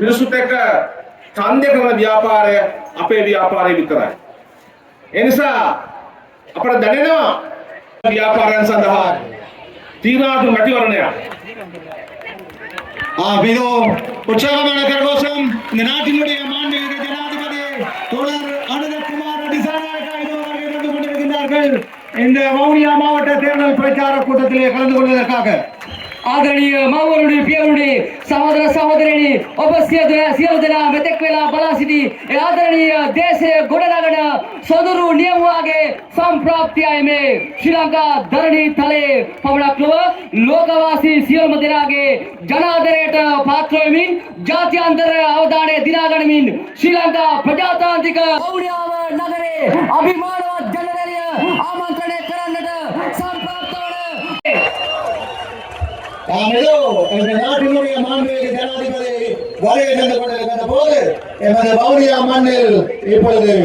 මිනිසුත් එක්ක ඡන්දය කරන ව්‍යාපාරය අපේ ව්‍යාපාරය විතරයි. ඒ නිසා අපට දැනෙනවා ව්‍යාපාරයන් සඳහා තීරණාත්මක මැතිවරණයක් ஆ, இதோ உற்சாகமான கரகோஷம் இந்த நாட்டினுடைய மாண்புமிகு ஜனாதிபதி தோழர் அனுதகுமார் திசாநாயக்கா இதோ வருகை தந்து கொண்டிருக்கின்றார்கள் இந்த வவுனியா மாவட்ட தேர்தல் பிரச்சார கூட்டத்திலே கலந்து கொள்வதற்காக ಆದರಣೀಯ ಮಾವರುಡಿ ಪಿಯರುಡಿ ಸಹೋದರ ಸಹೋದರಿ உபசியது சியோதன ಮೆತೆಕ್ವೆಲ ಬಲಾಸಿನಿ ಆದರಣೀಯ ದೇಶ ಗುಣನಗಣ ಸದುರು ನಿಯಮವಾಗಿ ಸಂಪ್ರಾಪ್ತಿ ಆಯ್ಮೆ. ಶ್ರೀಲಂಕಾ ಧರಣಿ ತಲೆ ಪವಣಕ್ಲು ಲೋಕವಾಸಿ ಸಿಯೋಲ್ ಮದಿರಾಗೆ ಜನಾಧರೇಟ ಪಾತ್ರ ಮೀನ್, ಜಾತ್ಯಾಂತರ ಅವಧಾನೆ ದಿನಾಗಣ ಮೀನ್. ಶ್ರೀಲಂಕಾ ಪ್ರಜಾತಾಂತ್ರಿಕ ನಗರೇ ಅಭಿಮಾನ ಜನರಲ್ಲಿ ಆಮಂತ್ರಣ ஆனதோ எங்கள் நாட்டினுடைய மாண்புமிகு ஜனாதிபதி வருகை தந்து கொண்டிருக்கின்ற போது எமது வவுனியா மண்ணில் இப்பொழுது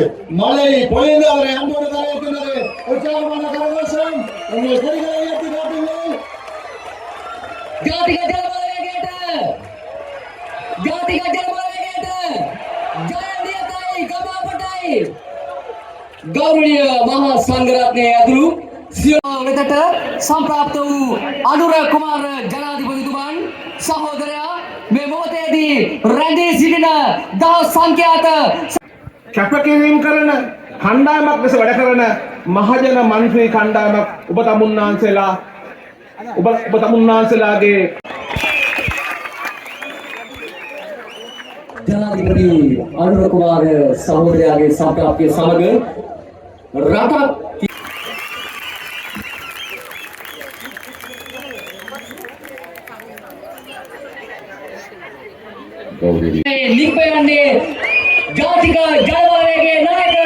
மழை பொழிந்து அவரை அன்போடு வரவேற்கின்றது உற்சாகமான கரகோஷம் உங்கள் கொடிகளை உயர்த்தி காட்டுங்கள் ஜாதிக ஜனபதவை கேட்ட ஜாதிக ஜனபதவை கேட்ட ஜயந்திய ತಾಯಿ ಗಮಾಪಟಾಯಿ ಗೌರವನೀಯ ಮಹಾಸಂಘರತ್ನೆಯ ಎದುರು සියලු වෙතට සම්ප්‍රාප්ත වූ අනුර කුමාර ජනාධිපතිතුමන් සහෝදරයා මේ මොහොතේදී රැඳී සිටින දහස් සංඛ්‍යාත කැපකිරීම කරන කණ්ඩායමක් ලෙස වැඩ කරන මහජන මන්ත්‍රී කණ්ඩායමක් ඔබ තමුන්නාන්සේලා ඔබ ඔබ තමුන්නාන්සේලාගේ ජනාධිපති අනුර කුමාර සහෝදරයාගේ සම්ප්‍රාප්තිය සමග රටක් నింపేయండి జాతిక జలవారేగే నాయక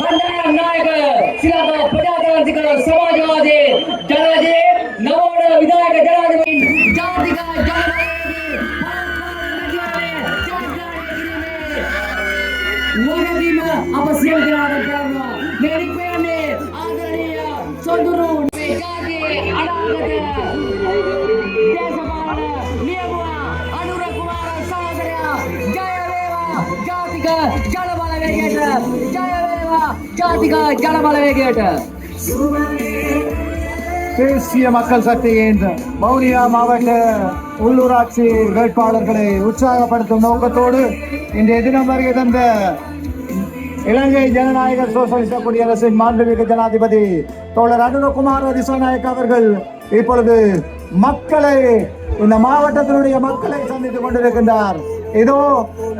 కన్నడ నాయక శ్రీలంక ప్రజాతాంత్రిక సమాజవాది జనజే నవోడ విధాయక జనాధిపతి జాతిక अपस्यम जनाधिकार मेरी पे आदरणीय चंद्रू जाके தேசிய மக்கள் சக்தி என்ற மௌரியா மாவட்ட உள்ளூராட்சி வேட்பாளர்களை உற்சாகப்படுத்தும் நோக்கத்தோடு இன்றைய தினம் வருகை தந்த இலங்கை ஜனநாயக சோசலிச குடியரசின் மாண்புமிகு ஜனாதிபதி தோழர் அனுரகுமார் திசாநாயக் அவர்கள் இப்பொழுது மக்களை இந்த மாவட்டத்தினுடைய மக்களை சந்தித்துக் கொண்டிருக்கின்றார். இதோ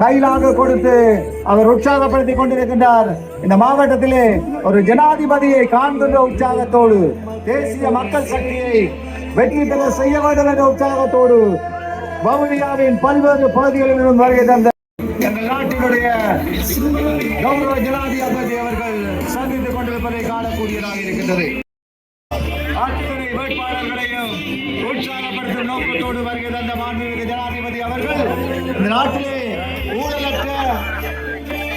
கையிலாக கொடுத்து அவர் உற்சாகப்படுத்திக் கொண்டிருக்கின்றார். இந்த மாவட்டத்திலே ஒரு ஜனாதிபதியை காண்கின்ற உற்சாகத்தோடு தேசிய மக்கள் சக்தியை வெற்றி பெற செய்ய வேண்டும் என்ற உற்சாகத்தோடு வவுனியாவின் பல்வேறு பகுதிகளிலும் வருகை தந்த நம்முடைய கௌரவ ஜனாதிபதி அவர்கள் சந்தித்துக் கொண்டிருப்பதை காணக்கூடியதாக இருக்கின்றது. அத்தனை வேட்பாளர்களையும் உற்சாகப்படுத்தும் நோக்கத்தோடு வருகை தந்த மாண்புமிகு ஜனாதிபதி அவர்கள் இந்த நாட்டிலே ஊழலற்ற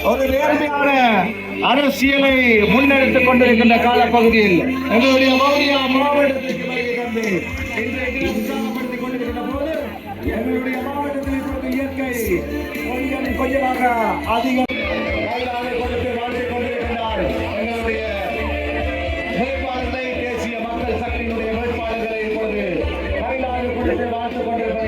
ஒரு நேர்மையான அரசியலை முன்னெடுத்துக் கொண்டிருக்கின்ற காலப்பகுதியில் எங்களுடைய வவுனியா மாவட்டத்திற்கு வருகை தந்து கொஞ்சம் கொஞ்சமாக அதிகம் வேட்பாளர்களை தேசிய மக்கள் சக்தியினுடைய வேட்பாளர்களை இப்பொழுது கைலாவில் கொண்டு வாழ்த்துக் கொண்டிருக்கிறார்